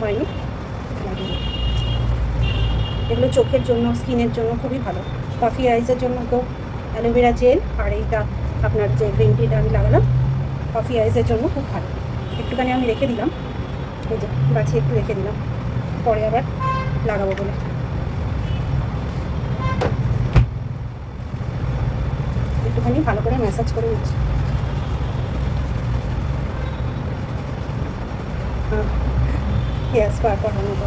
হয়নি। এগুলো চোখের জন্য, স্কিনের জন্য খুবই ভালো। কফি আইসের জন্য তো অ্যালোভেরা জেল, আর এইটা আপনার যে গ্রিন টিটা আমি লাগালাম, কফি আইসের জন্য খুব ভালো। একটুখানি আমি রেখে দিলাম। এই যে বাছিয়ে একটু রেখে দিলাম। পরে আবার লাগাবো বলে। একটুখানি ভালো করে ম্যাসাজ করে নিচ্ছি। হেয়ার স্পা মতো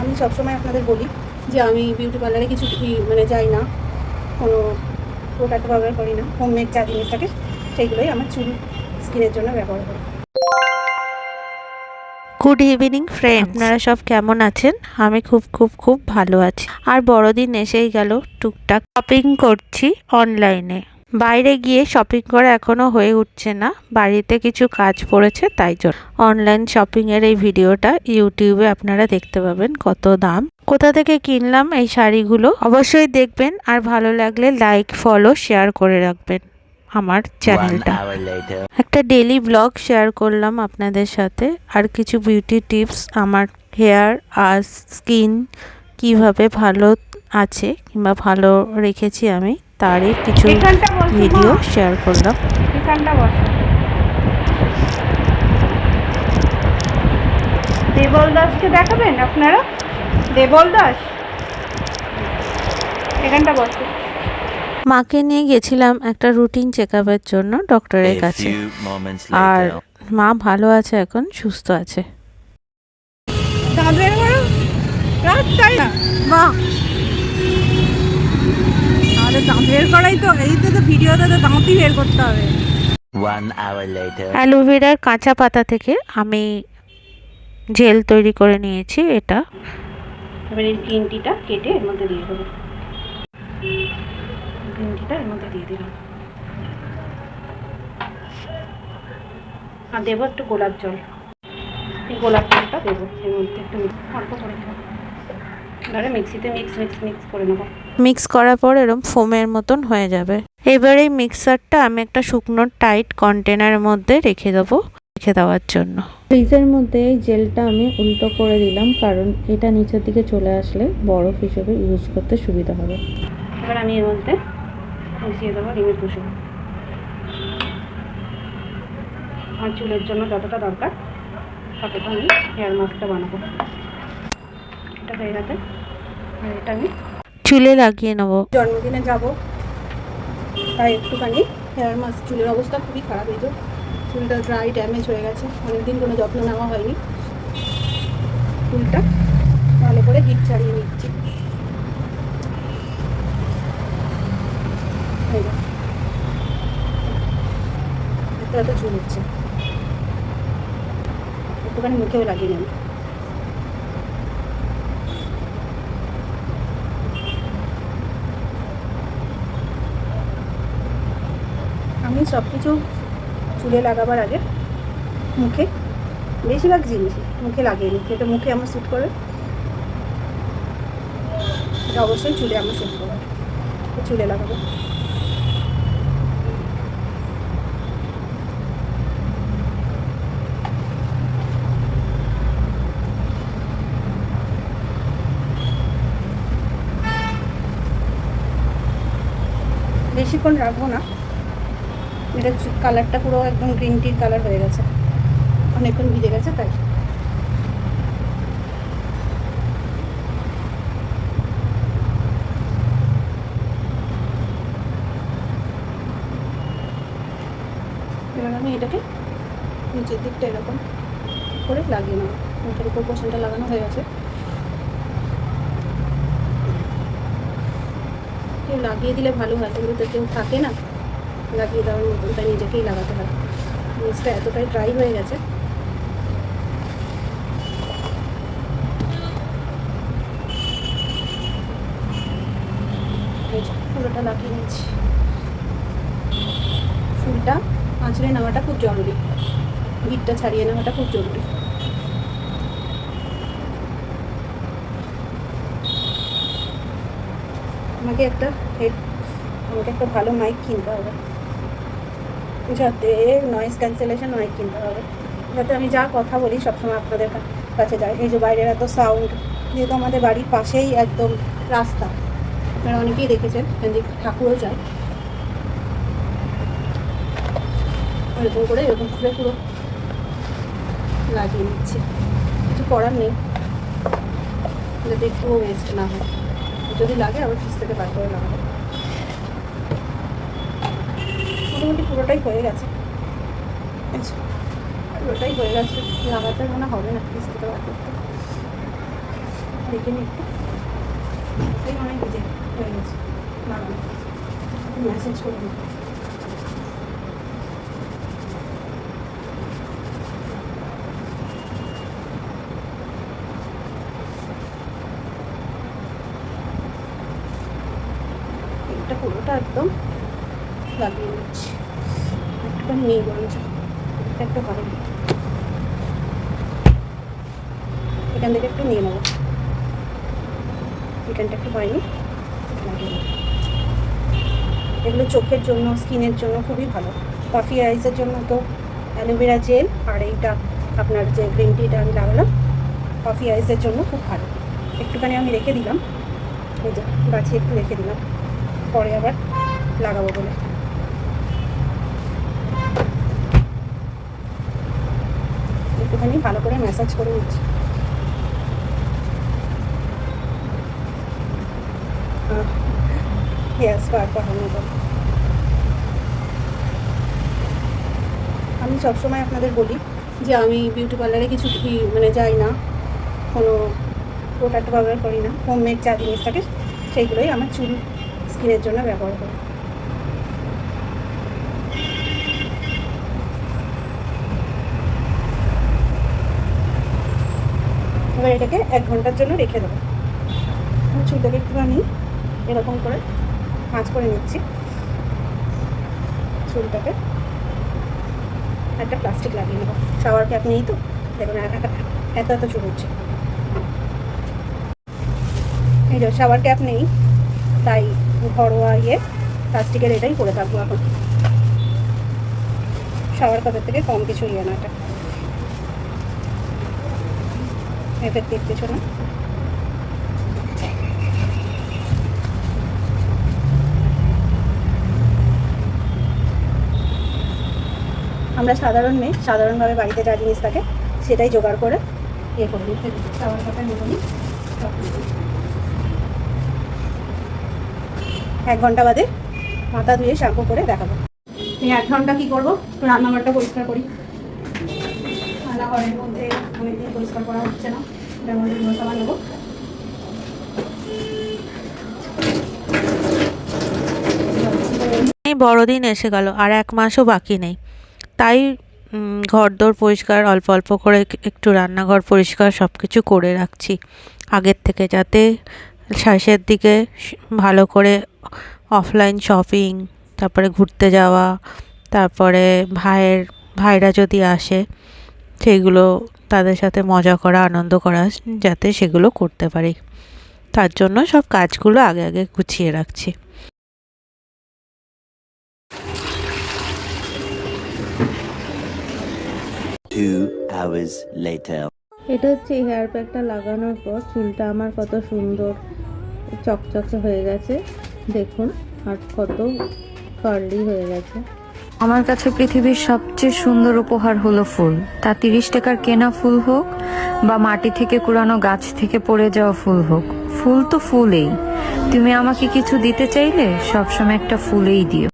আমি সবসময় আপনাদের বলি যে আমি বিউটি পার্লারে কিছু মানে যাই না কোনো প্রোডাক্ট ব্যবহার করি না হোমমেড যা জিনিস থাকে সেইগুলোই আমার চুল স্কিনের জন্য ব্যবহার করি। গুড ইভিনিং ফ্রেন্ড আপনারা সব কেমন আছেন? আমি খুব খুব খুব ভালো আছি। আর বড়দিন এসেই গেল টুকটাক শপিং করছি অনলাইনে বাইরে গিয়ে শপিং করা এখনও হয়ে উঠছে না। বাড়িতে কিছু কাজ পড়েছে তাই জন্য। অনলাইন শপিং এর এই ভিডিওটা ইউটিউবে আপনারা দেখতে পাবেন কত দাম। কোথা থেকে কিনলাম এই শাড়িগুলো? অবশ্যই দেখবেন আর ভালো লাগলে লাইক ফলো শেয়ার করে রাখবেন আমার চ্যানেলটা একটা ডেলি ব্লগ শেয়ার করলাম আপনাদের সাথে আর কিছু বিউটি টিপস আমার হেয়ার আর স্কিন কীভাবে ভালো আছে কিংবা ভালো রেখেছি আমি তারই কিছু ভিডিও শেয়ার করলাম। এখানটা বসো। দেবল দাসকে দেখাবেন আপনারা? দেবল দাস? এখানটা বসো। মাকে নিয়ে গেছিলাম একটা রুটিন চেক আপের জন্য ডক্টরের কাছে। আর মা ভালো আছে এখন সুস্থ আছে। বাহ আমাদের দাঁত বের করাই তো এই তো তো ভিডিওতে তো দাঁতই বের করতে হবে। One অ্যালোভেরার কাঁচা পাতা থেকে আমি জেল তৈরি করে নিয়েছি এটা। এবার এই গ্রিন টিটা কেটে এর মধ্যে দিয়ে দেবো। গ্রিন টিটা এর মধ্যে দিয়ে দিলাম। আর দেবো একটু গোলাপ জল। এই গোলাপ জলটা দেবো এর মধ্যে একটু অল্প করে দেবো এবারে মিক্সিতে মিক্স মিক্স মিক্স করে নেব। মিক্স করার পর এরকম ফোমের মতন হয়ে যাবে। এবার এই মিক্সারটা আমি একটা শুকনো টাইট কন্টেনারের মধ্যে রেখে দেবো রেখে দেওয়ার জন্য। ফ্রিজের মধ্যে এই জেলটা আমি উল্টো করে দিলাম কারণ এটা নিচের দিকে চলে আসলে বরফ হিসেবে ইউজ করতে সুবিধা হবে। এবার আমি এর মধ্যে মিশিয়ে দেবো ডিমের কুসুম। আর চুলের জন্য যতটা দরকার ততটা আমি হেয়ার মাস্কটা বানাবো। এটা হয়ে গেছে আর এটা আমি চুলে লাগিয়ে নেব। জন্মদিনে যাব। তাই একটুখানি হেয়ার মাস্ক চুলের অবস্থা খুবই খারাপ এই যে চুলটা ড্রাই ড্যামেজ হয়ে গেছে। অনেকদিন কোনো যত্ন নেওয়া হয়নি। চুলটা ভালো করে হিট ছাড়িয়ে নিচ্ছি। এত চুল হচ্ছে। একটুখানি মুখেও লাগিয়ে নেব। আমি সব কিছু চুলে লাগাবার আগে মুখে, বেশিরভাগ জিনিস মুখে লাগিয়ে নিই যেটা মুখে আমার স্যুট করে। এটা অবশ্যই চুলে আমার স্যুট করে। চুলে লাগাবো। বেশিক্ষণ রাখব না। এটা কালারটা পুরো একদম গ্রিন টির কালার হয়ে গেছে। অনেকক্ষণ ভিজে গেছে, তাই। এবার আমি এটাকে নিচের দিকটা এরকম করে লাগিয়ে নেব। মুখের উপর পোষণটা লাগানো হয়ে গেছে। কেউ লাগিয়ে দিলে ভালো হয়, কিন্তু তো কেউ থাকে না। লাগিয়ে দেওয়ার মতন, তাই নিজেকেই লাগাতে হয়। জিনিসটা এতটাই ড্রাই হয়ে গেছে। পুরোটা লাগিয়ে নিয়েছি। ফুলটা, আঁচড়ে নেওয়াটা খুব জরুরি। গিটটা ছাড়িয়ে নেওয়াটা খুব জরুরি। আমাকে একটা হেড আমাকে একটা ভালো মাইক কিনতে হবে। যাতে নয়েজ ক্যান্সেলেশন অনেক কিনতে হবে। যাতে আমি যা কথা বলি সবসময় আপনাদের কাছে যায়। এই যে বাইরের এত সাউন্ড যেহেতু আমাদের বাড়ির পাশেই একদম রাস্তা। আপনারা অনেকেই দেখেছেন দিয়ে ঠাকুরও যায়। এরকম করে এরকম করে পুরো লাগিয়ে নিচ্ছি। কিছু করার নেই। যাতে একটুও ওয়েস্ট না হয়। যদি লাগে, আবার ফ্রিজ থেকে বার করে লাগাবো। মোটামুটি পুরোটাই হয়ে গেছে। আচ্ছা, পুরোটাই হয়ে গেছে। লাগাতে মনে হবে না থেকে বার করতে। দেখে নি একটু। অনেক হয়ে গেছে। মেসেজ করে দিই। পুরোটা একদম লাগিয়ে নিচ্ছি নেই বরঞ্চ এটা একটু ভালো এখান থেকে একটু নিয়ে নেব। এখানটা একটু নেব। এগুলো চোখের জন্য, স্কিনের জন্য খুবই ভালো। কফি আইসের জন্য তো অ্যালোভেরা জেল আর এইটা আপনার যে গ্রিন টিটা আমি লাগালাম, কফি আইসের জন্য খুব ভালো। একটুখানি আমি রেখে দিলাম। এই যে, গাছে একটু রেখে দিলাম। পরে আবার লাগাবো বলে। একটুখানি ভালো করে ম্যাসাজ করে নিচ্ছি। আমি সবসময় আপনাদের বলি যে আমি বিউটি পার্লারে কিছু মানে যাই না, কোনো প্রোডাক্ট ব্যবহার করি না হোমমেড যা জিনিস থাকে, সেইগুলোই আমার চুল স্কিনের জন্য ব্যবহার করি। এবার এটাকে এক ঘণ্টার জন্য রেখে দেবো। আমি চুলটাকে একটুখানি এরকম করে ভাঁজ করে নিচ্ছি। চুলটাকে একটা প্লাস্টিক লাগিয়ে নেব। শাওয়ার ক্যাপ নেই তো? দেখুন, এত এত চুল হচ্ছে। এই যে শাওয়ার ক্যাপ নেই, তাই ঘরোয়া ইয়ে প্লাস্টিকের এটাই করে থাকব এখন। শাওয়ার কাপের থেকে কম কিছু ইয়ে না এটা। এফেক্টিভ কিছু না আমরা সাধারণ মেয়ে, সাধারণভাবে বাড়িতে যা জিনিস থাকে, সেটাই জোগাড় করে ইয়ে করে কাপের নেব এক ঘণ্টা বাদে মাথা ধুয়ে শ্যাম্পু করে দেখাবো। এই এক ঘণ্টা কী করব? রান্নাঘরটা পরিষ্কার করি। রান্নাঘরের মধ্যে অনেকদিন পরিষ্কার করা হচ্ছে না। মধ্যে মশলা নেব বড়দিন এসে গেল, আর এক মাসও বাকি নেই। তাই ঘরদোর পরিষ্কার, অল্প অল্প করে একটু রান্নাঘর পরিষ্কার সব কিছু করে রাখছি। আগের থেকে যাতে শেষের দিকে ভালো করে অফলাইন শপিং, তারপরে ঘুরতে যাওয়া, তারপরে ভাইয়ের, ভাইরা যদি আসে সেগুলো তাদের সাথে মজা করা আনন্দ করা যাতে সেগুলো করতে পারি। তার জন্য সব কাজগুলো আগে আগে গুছিয়ে রাখছি। Two hours later. এটা হচ্ছে হেয়ার প্যাকটা লাগানোর পর চুলটা আমার কত সুন্দর চকচকে হয়ে গেছে। দেখুন আর কত কার্লি হয়ে গেছে। আমার কাছে পৃথিবীর সবচেয়ে সুন্দর উপহার হলো ফুল। তা তিরিশ টাকার কেনা ফুল হোক বা মাটি থেকে কুড়ানো গাছ থেকে পড়ে যাওয়া ফুল হোক, ফুল তো ফুলেই। তুমি আমাকে কিছু দিতে চাইলে সবসময় একটা ফুলেই দিও।